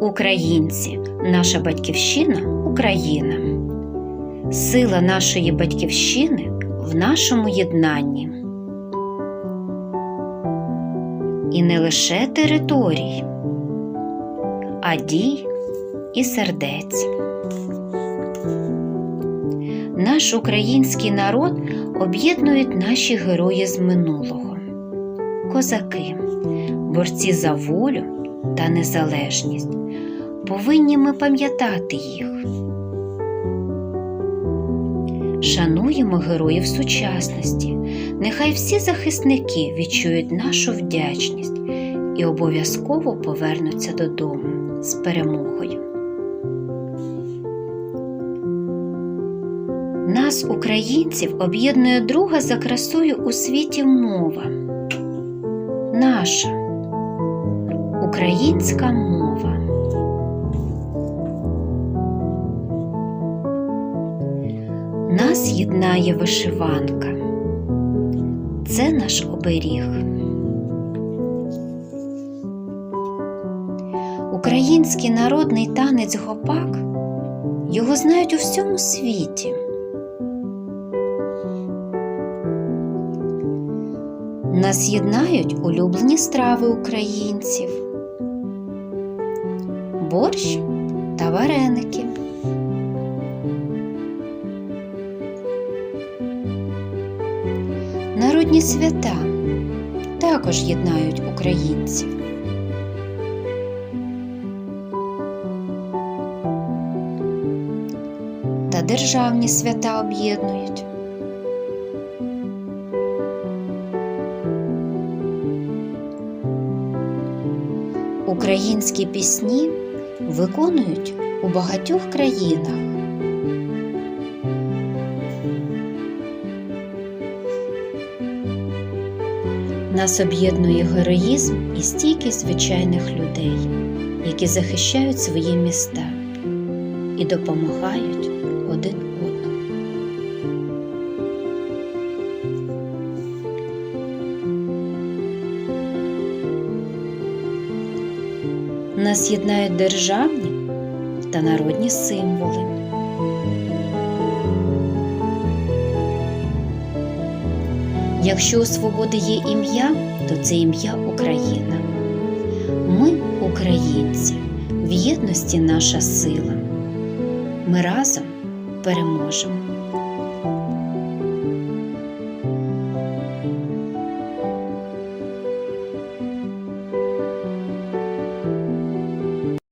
Українці, наша батьківщина Україна. Сила нашої батьківщини в нашому єднанні. І не лише територій, а дій і сердець. Наш український народ об'єднують наші герої з минулого, козаки, борці за волю та незалежність. Повинні ми пам'ятати їх. Шануємо героїв сучасності. Нехай всі захисники відчують нашу вдячність і обов'язково повернуться додому з перемогою. Нас, українців, об'єднує друга за красою у світі мова. Наша українська мова. Нас єднає вишиванка. Це наш оберіг. Український народний танець гопак. Його знають у всьому світі. Нас єднають улюблені страви українців, борщ та вареники. Народні свята також єднають українців. Та державні свята об'єднують. Українські пісні виконують у багатьох країнах. Нас об'єднує героїзм і стійкість звичайних людей, які захищають свої міста і допомагають один одному. Нас єднають державні та народні символи. Якщо у свободи є ім'я, то це ім'я Україна. Ми українці, в єдності наша сила. Ми разом переможемо.